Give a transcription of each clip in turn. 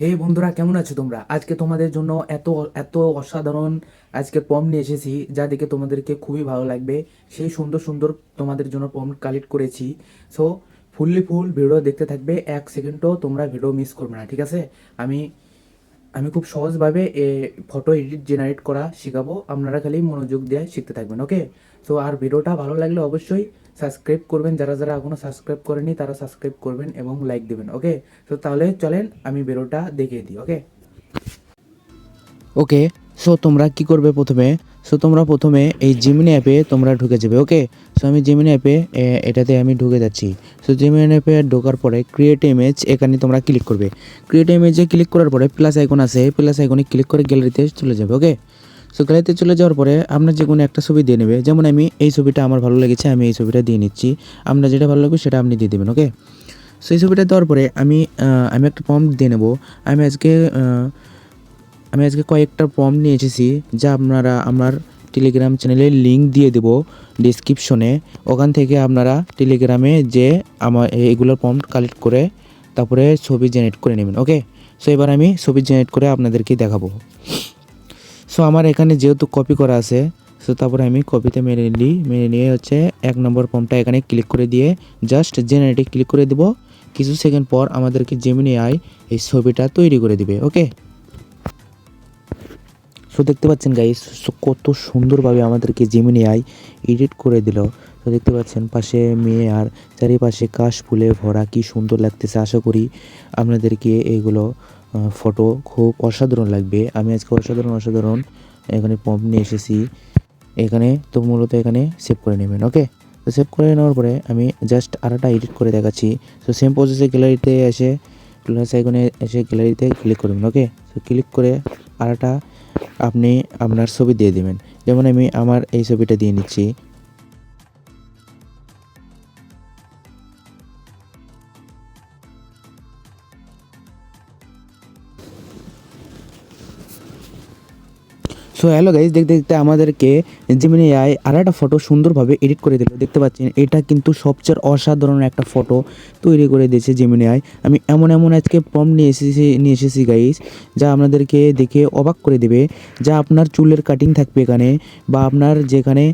হে বন্ধুরা, কেমন আছো তোমরা? আজকে তোমাদের জন্য এত এত অসাধারণ আজকে পম নিয়ে এসেছি, যা দেখে তোমাদেরকে খুবই ভালো লাগবে। সেই সুন্দর সুন্দর তোমাদের জন্য পম কালেক্ট করেছি। সো ফুললি ফুল ভিডিও দেখতে থাকবে, এক সেকেন্ডও তোমরা ভিডিও মিস করবে না, ঠিক আছে? আমি আমি খুব সহজভাবে এ ফটো এডিট জেনারেট করা শেখাবো। আপনারা খালি মনোযোগ দিয়ে শিখতে থাকবেন ওকে তো আর ভিডিওটা ভালো লাগলে অবশ্যই সাবস্ক্রাইব করবেন। যারা যারা এখনও সাবস্ক্রাইব করেনি তারা সাবস্ক্রাইব করবেন এবং লাইক দেবেন ওকে তো তাহলে চলেন আমি ভিডিওটা দেখিয়ে দিই ওকে ওকে সো তোমরা কি করবে প্রথমে? সো তোমরা প্রথমে এই জিমিনি অ্যাপে তোমরা ঢুকে যাবে ওকে সো আমি জিমিনি অ্যাপে এটাতে আমি ঢুকে যাচ্ছি। সো জিমিনি অ্যাপে ঢোকার পরে ক্রিয়েট ইমেজ এখানে তোমরা ক্লিক করবে। ক্রিয়েট ইমেজে ক্লিক করার পরে প্লাস আইকন আছে প্লাস আইকনে ক্লিক করে গ্যালারিতে চলে যাবে ওকে সো গ্যালারিতে চলে যাওয়ার পরে আপনার যে কোনো একটা ছবি দিয়ে নেবে। যেমন আমি এই ছবিটা আমার ভালো লেগেছে, আমি এই ছবিটা দিয়ে নিচ্ছি। আপনার যেটা ভালো লাগবে সেটা আপনি দিয়ে দেবেন ওকে সো এই ছবিটা দেওয়ার পরে আমি আমি একটা প্রম্পট দিয়ে নেব। আমি আজকে আমি আজকে কয়েকটা প্রম্পট নিয়ে এসেছি, যা আপনারা আমার টেলিগ্রাম চ্যানেলের লিঙ্ক দিয়ে দেবো ডিসক্রিপশনে ওখান থেকে আপনারা টেলিগ্রামে যে আমার এগুলোর প্রম্পট কালেক্ট করে তারপরে ছবি জেনারেট করে নেবেন ওকে সো এবার আমি ছবি জেনারেট করে আপনাদেরকে দেখাবো। সো আমার এখানে যেহেতু কপি করা আছে সো তারপরে আমি কপিতে মেরে নিই মেরে নিয়ে হচ্ছে এক নম্বর ফর্মটা এখানে ক্লিক করে দিয়ে জাস্ট জেনারেটে ক্লিক করে দেব। কিছু সেকেন্ড পর আমাদেরকে জেমিনি আই এই ছবিটা তৈরি করে দিবে ওকে সো দেখতে পাচ্ছেন গাইস কত সুন্দরভাবে আমাদেরকে জেমিনি আই এডিট করে দিল। তো দেখতে পাচ্ছেন পাশে মেয়ে আর চারিপাশে কাশ ফুলে ভরা কি সুন্দর লাগতেছে। আশা করি আপনাদেরকে এগুলো ফটো খুব অসাধারণ লাগবে। আমি আজকে অসাধারণ অসাধারণ এখানে পম্প নিয়ে এসেছি। এখানে তো মূলত এখানে সেভ করে নেবেন ওকে তো সেভ করে নেওয়ার পরে আমি জাস্ট আরেকটা এডিট করে দেখাচ্ছি। তো সেম প্রসেসে গ্যালারিতে এসে প্লাস আইকনে এসে গ্যালারিতে ক্লিক করবেন ওকে তো ক্লিক করে আরেকটা আপনি আপনার ছবি দিয়ে দেবেন। যেমন আমি আমার এই ছবিটা দিয়ে নিচ্ছি। সো হ্যালো গাইজ দেখতে দেখতে আমাদেরকে জিমিনি আই আর একটা ফটো সুন্দরভাবে এডিট করে দিল। দেখতে পাচ্ছেন, এটা কিন্তু সবচেয়ে অসাধারণ একটা ফটো তৈরি করে দিয়েছে জিমিনি আই আমি এমন এমন আজকে পম নিয়ে এসেছি নিয়ে এসেছি গাইজ যা আপনাদেরকে দেখে অবাক করে দেবে। যা আপনার চুলের কাটিং থাকবে এখানে, বা আপনার যেখানে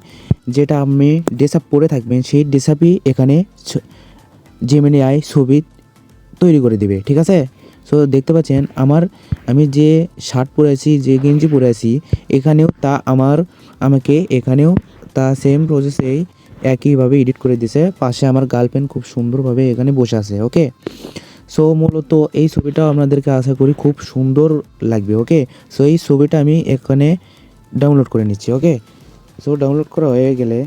যেটা আপনি ড্রেস আপ পরে থাকবেন, সেই ড্রেস আপই এখানে জিমিনি আই ছবি তৈরি করে দেবে, ঠিক আছে? সো দেখতে পাচ্ছেন, আমার, আমি যে শার্ট পরে আছি, যে গেঞ্জি পরে আছি, এখানেও তা আমার, আমাকে এখানেও তা সেম প্রসেসেই একইভাবে এডিট করে দিছে পাশে আমার গার্লফ্রেন্ড খুব সুন্দরভাবে এখানে বসে আছে ওকে সো মূলত এই ছবিটাও আপনাদেরকে আশা করি খুব সুন্দর লাগবে ওকে সো এই ছবিটা আমি এখানে ডাউনলোড করে নিচ্ছি ওকে সো ডাউনলোড করা হয়ে গেলে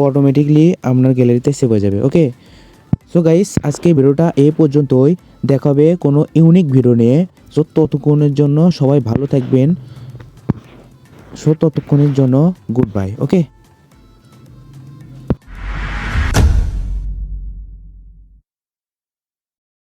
অটোমেটিকলি আপনার গ্যালারিতে সেভ হয়ে যাবে ওকে সো গাইস আজকে ভিডিওটা এ পর্যন্তই। দেখা হবে কোনো ইউনিক ভিডিও নিয়ে। সো ততক্ষণের জন্য সবাই ভালো থাকবেন। সো ততক্ষণের জন্য গুড বাই ওকে